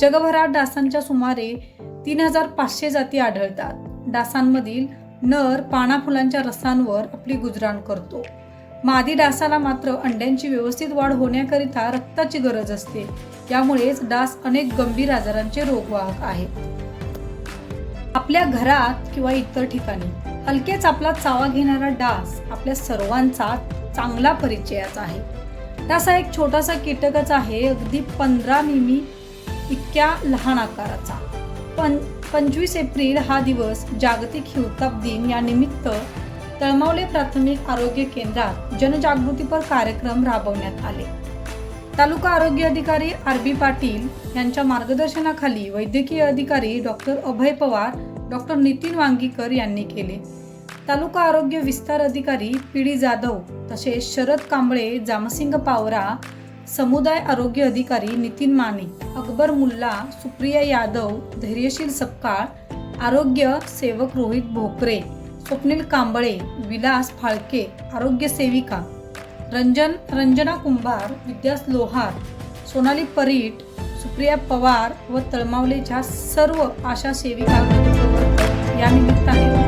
जगभरात डासांच्या सुमारे तीन हजार पाचशे जाती आढळतात. डासांमधील नर पाना फुलांच्या रसांवर आपली गुजराण करतो. मादी डासाला मात्र अंड्यांची व्यवस्थित वाढ होण्याकरिता रक्ताची गरज असते. यामुळेच डास अनेक गंभीर आजारांचे रोगवाहक आहेत. आपल्या घरात किंवा इतर ठिकाणी हलकेच आपला चावा घेणारा डास आपल्या सर्वांचा चांगला परिचयाचा आहे. डास हा एक छोटासा कीटकच आहे. अगदी पंधरा मिमी इतक्या लहान आकाराचा. पण पंचवीस एप्रिल हा दिवस जागतिक हिवताप दिन या निमित्त तळमावले प्राथमिक आरोग्य केंद्रात जनजागृतीपर कार्यक्रम राबवण्यात आले. तालुका आरोग्य अधिकारी आर बी पाटील यांच्या मार्गदर्शनाखाली वैद्यकीय अधिकारी डॉक्टर अभय पवार डॉक्टर नितीन वांगीकर यांनी केले. तालुका आरोग्य विस्तार अधिकारी पी डी जाधव तसेच शरद कांबळे जामसिंग पावरा समुदाय आरोग्य अधिकारी नितीन माने अकबर मुल्ला सुप्रिया यादव धैर्यशील सपकाळ आरोग्य सेवक रोहित भोकरे स्वप्नील कांबळे विलास फाळके आरोग्य सेविका रंजन रंजना कुंभार विद्यास लोहार सोनाली परीट सुप्रिया पवार व तळमावलेच्या सर्व आशा सेविका या निमित्ताने.